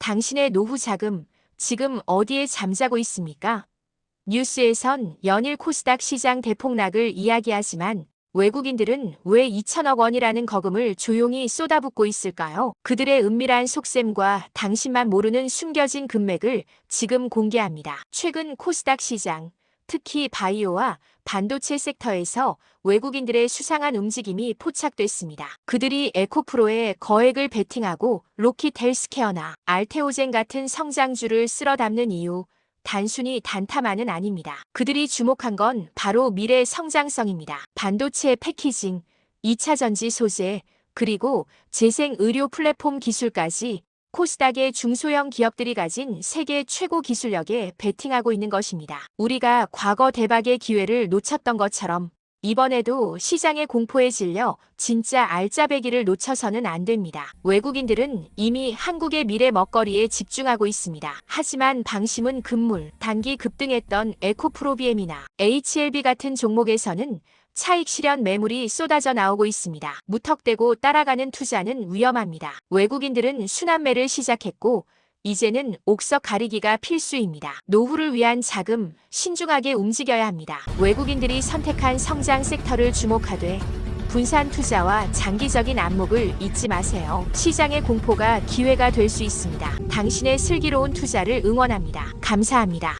당신의 노후 자금 지금 어디에 잠자고 있습니까? 뉴스에선 연일 코스닥 시장 대폭락을 이야기하지만 외국인들은 왜 2천억 원이라는 거금을 조용히 쏟아붓고 있을까요? 그들의 은밀한 속셈과 당신만 모르는 숨겨진 금맥을 지금 공개합니다. 최근 코스닥 시장, 특히 바이오와 반도체 섹터에서 외국인들의 수상한 움직임이 포착됐습니다. 그들이 에코프로에 거액을 베팅하고 로킷 헬스케어나 알테오젠 같은 성장주를 쓸어 담는 이유, 단순히 단타만은 아닙니다. 그들이 주목한 건 바로 미래 성장성입니다. 반도체 패키징, 2차 전지 소재, 그리고 재생 의료 플랫폼 기술까지 코스닥의 중소형 기업들이 가진 세계 최고 기술력에 베팅하고 있는 것입니다. 우리가 과거 대박의 기회를 놓쳤던 것처럼 이번에도 시장의 공포에 질려 진짜 알짜배기를 놓쳐서는 안 됩니다. 외국인들은 이미 한국의 미래 먹거리에 집중하고 있습니다. 하지만 방심은 금물, 단기 급등했던 에코프로비엠이나 HLB 같은 종목에서는 차익 실현 매물이 쏟아져 나오고 있습니다. 무턱대고 따라가는 투자는 위험합니다. 외국인들은 순환매를 시작했고 이제는 옥석 가리기가 필수입니다. 노후를 위한 자금 신중하게 움직여야 합니다. 외국인들이 선택한 성장 섹터를 주목하되 분산 투자와 장기적인 안목을 잊지 마세요. 시장의 공포가 기회가 될 수 있습니다. 당신의 슬기로운 투자를 응원합니다. 감사합니다.